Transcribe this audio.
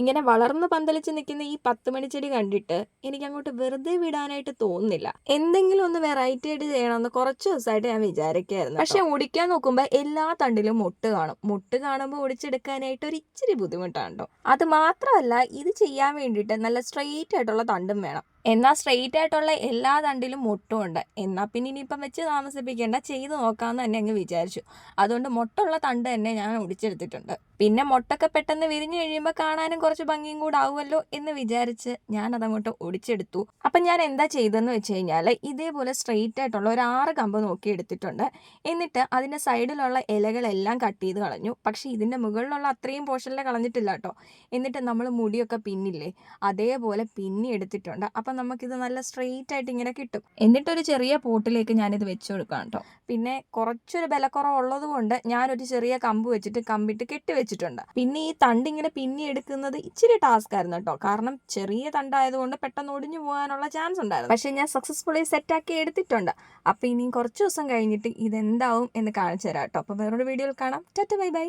ഇങ്ങനെ വളർന്ന് പന്തലിച്ച് നിൽക്കുന്ന ഈ പത്ത് മണിച്ചെടി കണ്ടിട്ട് എനിക്ക് അങ്ങോട്ട് വെറുതെ വിടാനായിട്ട് തോന്നുന്നില്ല. എന്തെങ്കിലും ഒന്ന് വെറൈറ്റി ആയിട്ട് ചെയ്യണമെന്ന് കുറച്ച് ദിവസമായിട്ട് ഞാൻ വിചാരിക്കായിരുന്നു പക്ഷെ ഒടിക്കാൻ നോക്കുമ്പോൾ എല്ലാ തണ്ടിലും മുട്ട് കാണും. മുട്ട് കാണുമ്പോൾ ഒടിച്ചെടുക്കാനായിട്ട് ഒരു ഇച്ചിരി ബുദ്ധിമുട്ടാണ് അത് മാത്രമല്ല ഇത് ചെയ്യാൻ വേണ്ടിയിട്ട് നല്ല സ്ട്രെയിറ്റ് ആയിട്ടുള്ള തണ്ടും വേണം. എന്നാൽ സ്ട്രെയിറ്റ് ആയിട്ടുള്ള എല്ലാ തണ്ടിലും മുട്ടുമുണ്ട് എന്നാൽ പിന്നെ ഇനിയിപ്പം വെച്ച് താമസിപ്പിക്കേണ്ട ചെയ്ത് നോക്കാമെന്ന് തന്നെ അങ്ങ് വിചാരിച്ചു. അതുകൊണ്ട് മുട്ടുള്ള തണ്ട് തന്നെ ഞാൻ ഒടിച്ചെടുത്തിട്ടുണ്ട് പിന്നെ മുട്ടൊക്കെ പെട്ടെന്ന് വിരിഞ്ഞു കഴിയുമ്പോൾ കാണാനും കുറച്ച് ഭംഗിയും കൂടെ ആവുമല്ലോ എന്ന് വിചാരിച്ച് ഞാൻ അതങ്ങോട്ട് ഒടിച്ചെടുത്തു. അപ്പം ഞാൻ എന്താ ചെയ്തതെന്ന് വെച്ച് കഴിഞ്ഞാൽ ഇതേപോലെ സ്ട്രെയിറ്റ് ആയിട്ടുള്ള ഒരു ആറ് കമ്പ് നോക്കി എടുത്തിട്ടുണ്ട്. എന്നിട്ട് അതിന്റെ സൈഡിലുള്ള ഇലകളെല്ലാം കട്ട് ചെയ്ത് കളഞ്ഞു. പക്ഷേ ഇതിന്റെ മുകളിലുള്ള അത്രയും പോർഷനിലെ കളഞ്ഞിട്ടില്ല കേട്ടോ. എന്നിട്ട് നമ്മൾ മുടിയൊക്കെ പിന്നില്ലേ അതേപോലെ പിന്നി എടുത്തിട്ടുണ്ട്. അപ്പം നമുക്കിത് നല്ല സ്ട്രെയിറ്റ് ആയിട്ട് ഇങ്ങനെ കിട്ടും. എന്നിട്ടൊരു ചെറിയ പോട്ടിലേക്ക് ഞാനിത് വെച്ച് കൊടുക്കാം കേട്ടോ. പിന്നെ കുറച്ചൊരു ബലക്കുറവുള്ളത് കൊണ്ട് ഞാനൊരു ചെറിയ കമ്പ് വെച്ചിട്ട് കമ്പിട്ട് കെട്ടി വെച്ചിട്ടുണ്ട്. പിന്നെ ഈ തണ്ട് ഇങ്ങനെ പിന്നി എടുക്കുന്നത് ഇച്ചിരി ടാസ്ക് ആയിരുന്നു കേട്ടോ. കാരണം ചെറിയ തണ്ടായതുകൊണ്ട് പെട്ടെന്ന് ഒടിഞ്ഞു പോകാനുള്ള ചാൻസ് ഉണ്ടായിരുന്നു. പക്ഷെ ഞാൻ സക്സസ്ഫുള്ളി സെറ്റാക്കി എടുത്തിട്ടുണ്ട്. അപ്പോൾ ഇനിയും കുറച്ച് ദിവസം കഴിഞ്ഞിട്ട് ഇതെന്താവും എന്ന് കാണിച്ചു തരാം കേട്ടോ. അപ്പോൾ വേറൊരു വീഡിയോയിൽ കാണാം. Tata bye bye.